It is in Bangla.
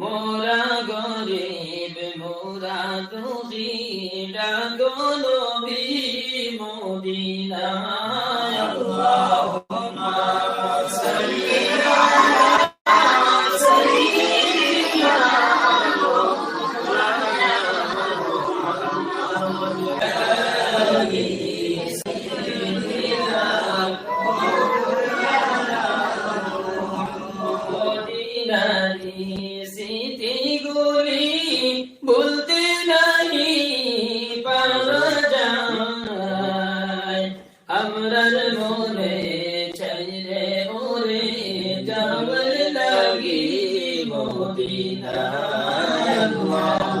মোরা গরিব মোরা দুঃখী ডাকো নবী মদিনায়। আল্লাহুম্মা সাল্লি মদিনারি স্মৃতিগুলি বলতে নাহি পারা যায়। আমরার মনে চাইরে ওরে যাবার লাগি আসমান